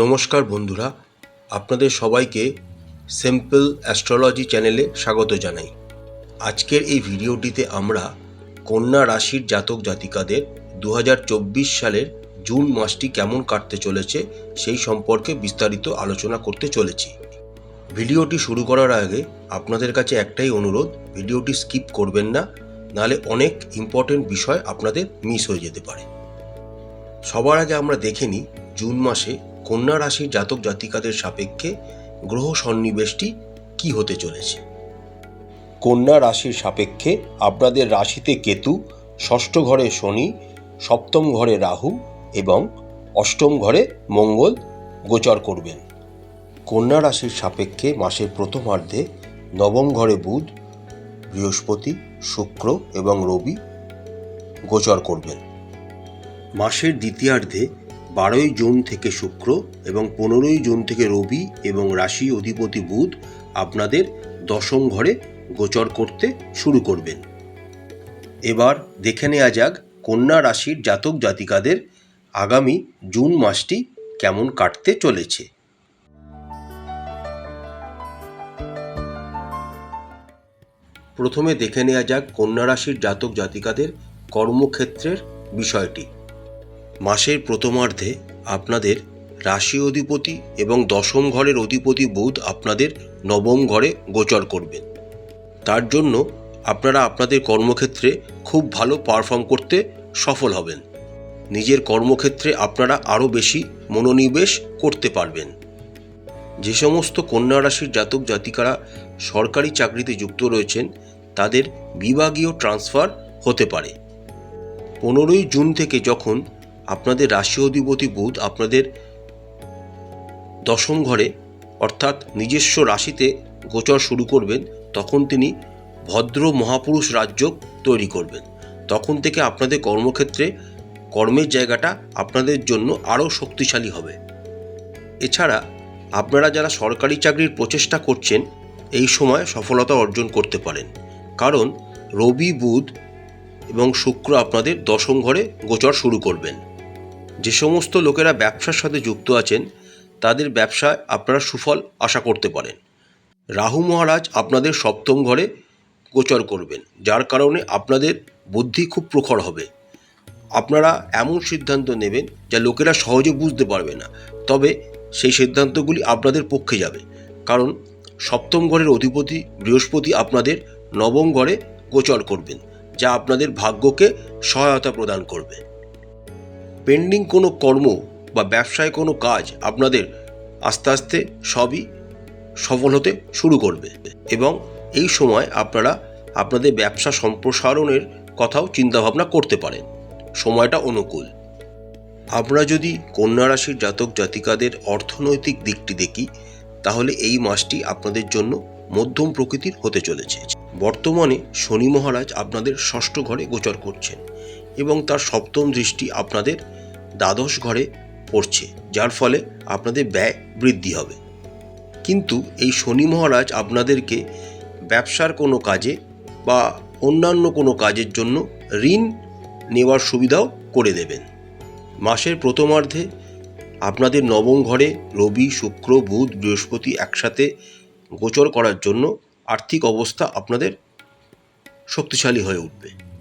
নমস্কার বন্ধুরা, আপনাদের সবাইকে সিম্পল অ্যাস্ট্রোলজি চ্যানেলে স্বাগত জানাই। আজকের এই ভিডিওটিতে আমরা কন্যা রাশির জাতক জাতিকাদের দু হাজার চব্বিশ সালের জুন মাসটি কেমন কাটতে চলেছে সেই সম্পর্কে বিস্তারিত আলোচনা করতে চলেছি। ভিডিওটি শুরু করার আগে আপনাদের কাছে একটাই অনুরোধ, ভিডিওটি স্কিপ করবেন না, নাহলে অনেক ইম্পর্টেন্ট বিষয় আপনাদের মিস হয়ে যেতে পারে। সবার আগে আমরা দেখে নিই, জুন মাসে কন্যা রাশির জাতক জাতিকাদের সাপেক্ষে গ্রহ সন্নিবেশটি কি হতে চলেছে? কন্যা রাশির সাপেক্ষে আপনাদের রাশিতে কেতু, ষষ্ঠ ঘরে শনি, সপ্তম ঘরে রাহু এবং অষ্টম ঘরে মঙ্গল গোচর করবেন। কন্যা রাশির সাপেক্ষে মাসের প্রথমার্ধে নবম ঘরে বুধ, বৃহস্পতি, শুক্র এবং রবি গোচর করবেন। মাসের দ্বিতীয়ার্ধে বারোই জুন থেকে শুক্র এবং পনেরোই জুন থেকে রবি এবং রাশি অধিপতি বুধ আপনাদের দশম ঘরে গোচর করতে শুরু করবেন। এবার দেখে নেওয়া যাক কন্যা রাশির জাতক জাতিকাদের আগামী জুন মাসটি কেমন কাটতে চলেছে। প্রথমে দেখে নেওয়া যাক কন্যা রাশির জাতক জাতিকাদের কর্মক্ষেত্রের বিষয়টি। মাসের প্রথমার্ধে আপনাদের রাশি অধিপতি এবং দশম ঘরের অধিপতি বুধ আপনাদের নবম ঘরে গোচর করবেন। তার জন্য আপনারা আপনাদের কর্মক্ষেত্রে খুব ভালো পারফর্ম করতে সফল হবেন। নিজের কর্মক্ষেত্রে আপনারা আরও বেশি মনোনিবেশ করতে পারবেন। যে সমস্ত কন্যা রাশির জাতক জাতিকারা সরকারি চাকরিতে যুক্ত রয়েছেন, তাদের বিভাগীয় ট্রান্সফার হতে পারে। পনেরোই জুন থেকে যখন আপনাদের রাশি অধিপতি বুধ আপনাদের দশম ঘরে, অর্থাৎ নিজস্ব রাশিতে গোচর শুরু করবেন, তখন তিনি ভদ্র মহাপুরুষ রাজ্য তৈরি করবেন। তখন থেকে আপনাদের কর্মক্ষেত্রে কর্মের জায়গাটা আপনাদের জন্য আরও শক্তিশালী হবে। এছাড়া আপনারা যারা সরকারি চাকরির প্রচেষ্টা করছেন, এই সময় সফলতা অর্জন করতে পারেন। কারণ রবি, বুধ এবং শুক্র আপনাদের দশম ঘরে গোচর শুরু করবেন। যে সমস্ত লোকেরা ব্যবসার সাথে যুক্ত আছেন, তাদের ব্যবসায় আপনারা সুফল আশা করতে পারেন। রাহু মহারাজ আপনাদের সপ্তম ঘরে গোচর করবেন, যার কারণে আপনাদের বুদ্ধি খুব প্রখর হবে। আপনারা এমন সিদ্ধান্ত নেবেন যা লোকেরা সহজে বুঝতে পারবে না, তবে সেই সিদ্ধান্তগুলি আপনাদের পক্ষে যাবে। কারণ সপ্তম ঘরের অধিপতি বৃহস্পতি আপনাদের নবম ঘরে গোচর করবেন, যা আপনাদের ভাগ্যকে সহায়তা প্রদান করবে। পেন্ডিং কোনো কর্ম বা ব্যবসায় কোনো কাজ আপনাদের আস্তে আস্তে সবই সফল হতে শুরু করবে। এবং এই সময় আপনারা আপনাদের ব্যবসা সম্প্রসারণের কথাও চিন্তাভাবনা করতে পারেন। সময়টা অনুকূল। আমরা যদি কন্যা রাশির জাতক জাতিকাদের অর্থনৈতিক দিকটি দেখি, তাহলে এই মাসটি আপনাদের জন্য মধ্যম প্রকৃতির হতে চলেছে। বর্তমানে শনি মহারাজ আপনাদের ষষ্ঠ ঘরে গোচর করছেন। এবং তার সপ্তম দৃষ্টি আপনাদের দ্বাদশ ঘরে পড়ছে, যার ফলে আপনাদের ব্যয় বৃদ্ধি হবে। কিন্তু এই শনি মহারাজ আপনাদেরকে ব্যবসার কোনো কাজে বা অন্যান্য কোনো কাজের জন্য ঋণ নেওয়ার সুবিধাও করে দেবেন। মাসের প্রথমার্ধে আপনাদের নবম ঘরে রবি, শুক্র, বুধ, বৃহস্পতি একসাথে গোচর করার জন্য আর্থিক অবস্থা আপনাদের শক্তিশালী হয়ে উঠবে।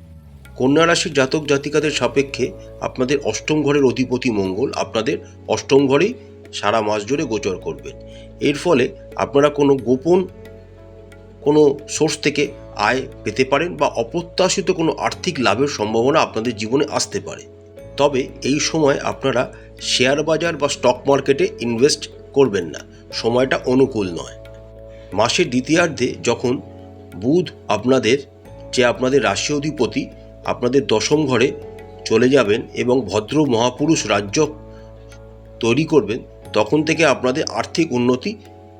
কন্যা রাশির জাতক জাতিকাদের সাপেক্ষে আপনাদের অষ্টম ঘরের অধিপতি মঙ্গল আপনাদের অষ্টম ঘরেই সারা মাস জুড়ে গোচর করবেন। এর ফলে আপনারা কোনো গোপন কোনো সোর্স থেকে আয় পেতে পারেন বা অপ্রত্যাশিত কোনো আর্থিক লাভের সম্ভাবনা আপনাদের জীবনে আসতে পারে। তবে এই সময় আপনারা শেয়ার বাজার বা স্টক মার্কেটে ইনভেস্ট করবেন না। সময়টা অনুকূল নয়। মাসের দ্বিতীয়ার্ধে যখন বুধ আপনাদের, যে আপনাদের রাশি অধিপতি আপনাদের দশম ঘরে চলে যাবেন এবং ভদ্র মহাপুরুষ রাজ্য তৈরি করবেন, তখন থেকে আপনাদের আর্থিক উন্নতি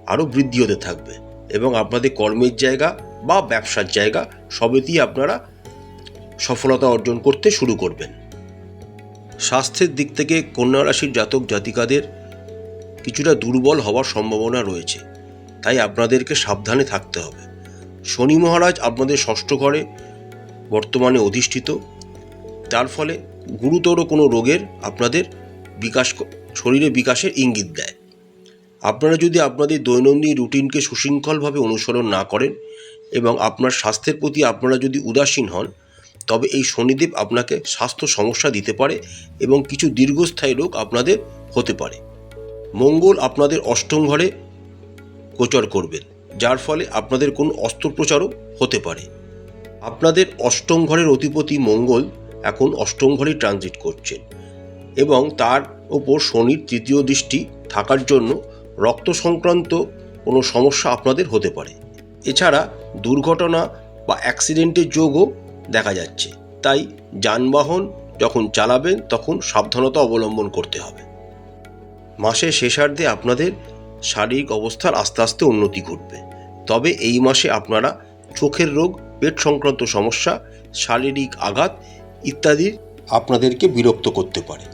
আরও বৃদ্ধি হতে থাকবে এবং আপনাদের কর্মের জায়গা বা ব্যবসার জায়গা সবেতেই আপনারা সফলতা অর্জন করতে শুরু করবেন। স্বাস্থ্যের দিক থেকে কন্যা রাশির জাতক জাতিকাদের কিছুটা দুর্বল হওয়ার সম্ভাবনা রয়েছে, তাই আপনাদেরকে সাবধানে থাকতে হবে। শনি মহারাজ আপনাদের ষষ্ঠ ঘরে বর্তমানে অধিষ্ঠিত। তার ফলে গুরুতর কোনো রোগের আপনাদের বিকাশ শরীরে বিকাশের ইঙ্গিত দেয়। আপনারা যদি আপনাদের দৈনন্দিন রুটিনকে সুশৃঙ্খলভাবে অনুসরণ না করেন এবং আপনার স্বাস্থ্যের প্রতি আপনারা যদি উদাসীন হন, তবে এই শনিদেব আপনাকে স্বাস্থ্য সমস্যা দিতে পারে এবং কিছু দীর্ঘস্থায়ী রোগ আপনাদের হতে পারে। মঙ্গল আপনাদের অষ্টম ঘরে গোচর করবেন, যার ফলে আপনাদের কোনো অস্ত্রোপচারও হতে পারে। আপনাদের অষ্টম ঘরের অধিপতি মঙ্গল এখন অষ্টম ঘরে ট্রানজিট করছেন এবং তার ওপর শনির তৃতীয় দৃষ্টি থাকার জন্য রক্ত সংক্রান্ত কোনো সমস্যা আপনাদের হতে পারে। এছাড়া দুর্ঘটনা বা অ্যাক্সিডেন্টের যোগও দেখা যাচ্ছে। তাই যানবাহন যখন চালাবেন তখন সাবধানতা অবলম্বন করতে হবে। মাসের শেষার্ধে আপনাদের শারীরিক অবস্থার আস্তে আস্তে উন্নতি ঘটবে। তবে এই মাসে আপনারা চোখের রোগ পেট সংক্রান্ত সমস্যা, শারীরিক আঘাত ইত্যাদি আপনাদেরকে বিরক্ত করতে পারে।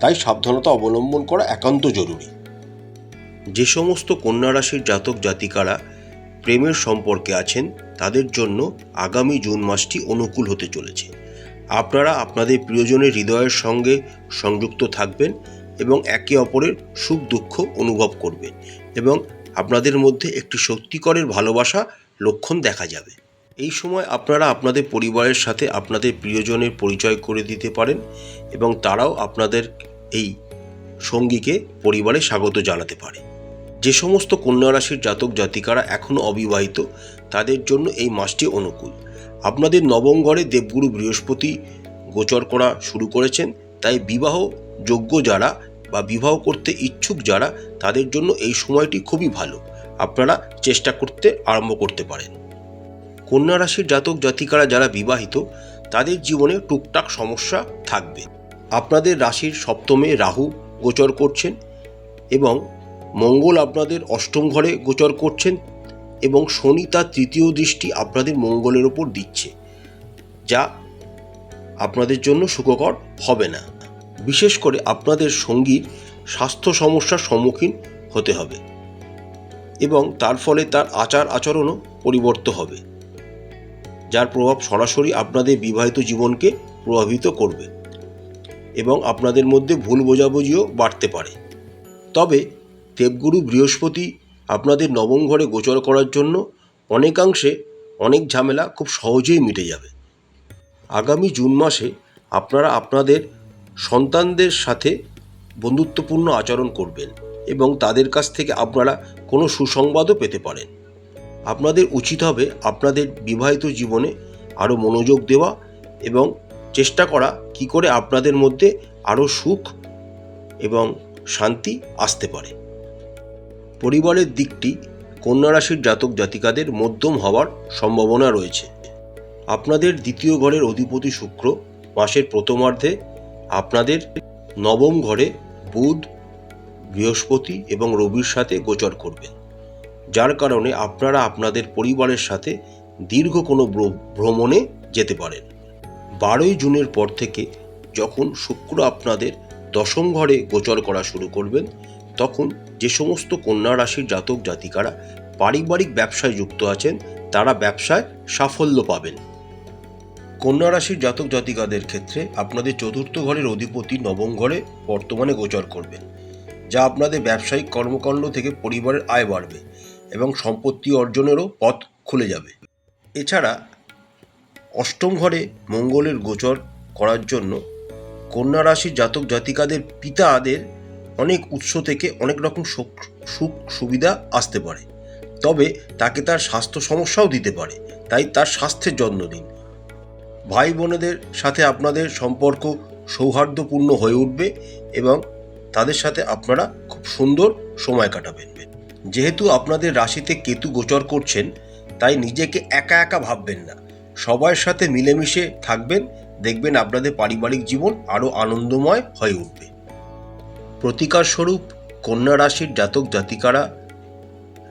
তাই সাবধানতা অবলম্বন করা একান্ত জরুরি। যে সমস্ত কন্যা রাশির জাতক জাতিকারা প্রেমের সম্পর্কে আছেন, তাদের জন্য আগামী জুন মাসটি অনুকূল হতে চলেছে। আপনারা আপনাদের প্রিয়জনের হৃদয়ের সঙ্গে সংযুক্ত থাকবেন এবং একে অপরের সুখ দুঃখ অনুভব করবেন এবং আপনাদের মধ্যে একটি সত্যিকরের ভালোবাসা লক্ষণ দেখা যাবে। এই সময় আপনারা আপনাদের পরিবারের সাথে আপনাদের প্রিয়জনের পরিচয় করে দিতে পারেন এবং তারাও আপনাদের এই সঙ্গীকে পরিবারে স্বাগত জানাতে পারে। যে সমস্ত কন্যা রাশির জাতক জাতিকারা এখনও অবিবাহিত, তাদের জন্য এই মাসটি অনুকূল। আপনাদের নবম ঘরে দেবগুরু বৃহস্পতি গোচর করা শুরু করেছেন, তাই বিবাহ যোগ্য যারা বা বিবাহ করতে ইচ্ছুক যারা, তাদের জন্য এই সময়টি খুবই ভালো। আপনারা চেষ্টা করতে আরম্ভ করতে পারেন। কন্যা রাশির জাতক জাতিকারা যারা বিবাহিত, তাদের জীবনে টুকটাক সমস্যা থাকবে। আপনাদের রাশির সপ্তমে রাহু গোচর করছেন এবং মঙ্গল আপনাদের অষ্টম ঘরে গোচর করছেন এবং শনি তার তৃতীয় দৃষ্টি আপনাদের মঙ্গলের ওপর দিচ্ছে, যা আপনাদের জন্য সুখকর হবে না। বিশেষ করে আপনাদের সঙ্গীর স্বাস্থ্য সমস্যার সম্মুখীন হতে হবে এবং তার ফলে তার আচার আচরণও পরিবর্তন হবে। যার প্রভাব সরাসরি আপনাদের বিবাহিত জীবনকে প্রভাবিত করবে এবং আপনাদের মধ্যে ভুল বোঝাবুঝিও বাড়তে পারে। তবে দেবগুরু বৃহস্পতি আপনাদের নবম ঘরে গোচর করার জন্য অনেকাংশে অনেক ঝামেলা খুব সহজেই মিটে যাবে। আগামী জুন মাসে আপনারা আপনাদের সন্তানদের সাথে বন্ধুত্বপূর্ণ আচরণ করবেন এবং তাদের কাছ থেকে আপনারা কোনো সুসংবাদও পেতে পারেন। আপনাদের উচিত হবে আপনাদের বিবাহিত জীবনে আরও মনোযোগ দেওয়া এবং চেষ্টা করা কি করে আপনাদের মধ্যে আরও সুখ এবং শান্তি আসতে পারে। পরিবারের দিকটি কন্যা রাশির জাতক জাতিকাদের মধ্যম হওয়ার সম্ভাবনা রয়েছে। আপনাদের দ্বিতীয় ঘরের অধিপতি শুক্র মাসের প্রথমার্ধে আপনাদের নবম ঘরে বুধ, বৃহস্পতি এবং রবির সাথে গোচর করবেন। যার কারণে আপনারা আপনাদের পরিবারের সাথে দীর্ঘ কোনো ভ্রমণে যেতে পারেন। বারোই জুনের পর থেকে যখন শুক্র আপনাদের দশম ঘরে গোচর করা শুরু করবেন, তখন যে সমস্ত কন্যা রাশির জাতক জাতিকারা পারিবারিক ব্যবসায় যুক্ত আছেন, তারা ব্যবসায় সাফল্য পাবেন। কন্যা রাশির জাতক জাতিকাদের ক্ষেত্রে আপনাদের চতুর্থ ঘরের অধিপতি নবম ঘরে বর্তমানে গোচর করবেন, যা আপনাদের ব্যবসায়িক কর্মকাণ্ড থেকে পরিবারের আয় বাড়বে। এবং সম্পত্তি অর্জনেরও পথ খুলে যাবে। এছাড়া অষ্টম ঘরে মঙ্গলের গোচর করার জন্য কন্যা রাশির জাতক জাতিকাদের পিতাদের অনেক উৎস থেকে অনেক রকম সুখ সুবিধা আসতে পারে। তবে তাকে তার স্বাস্থ্য সমস্যাও দিতে পারে, তাই তার স্বাস্থ্যের যত্ন দিন ভাই বোনেদের সাথে আপনাদের সম্পর্ক সৌহার্দ্যপূর্ণ হয়ে উঠবে এবং তাদের সাথে আপনারা খুব সুন্দর সময় কাটাবেন। যেহেতু আপনাদের রাশিতে কেতু গোচর করছেন, তাই নিজেকে একা একা ভাববেন না। সবার সাথে মিলেমিশে থাকবেন, দেখবেন আপনাদের পারিবারিক জীবন আরও আনন্দময় হয়ে উঠবে। প্রতিকার স্বরূপ কন্যা রাশির জাতক জাতিকারা,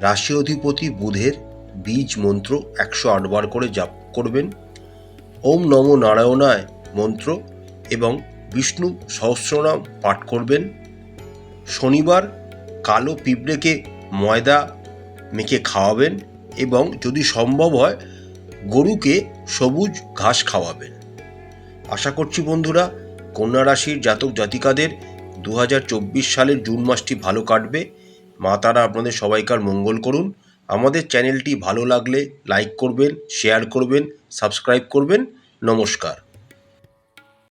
রাশি অধিপতি বুধের বীজ মন্ত্র একশো আটবার করে জাপ করবেন। ওম নম নারায়ণায় মন্ত্র এবং বিষ্ণু সহস্রনাম পাঠ করবেন। শনিবার কালো পিঁপড়েকে ময়দা মেখে খাওয়াবেন এবং যদি সম্ভব হয়, গরুকে সবুজ ঘাস খাওয়াবেন। আশা করছি বন্ধুরা, কন্যা রাশির জাতক জাতিকাদের দু হাজার চব্বিশ সালের জুন মাসটি ভালো কাটবে। মা তারা আপনাদের সবাইকার মঙ্গল করুন। আমাদের চ্যানেলটি ভালো লাগলে লাইক করবেন, শেয়ার করবেন, সাবস্ক্রাইব করবেন। নমস্কার।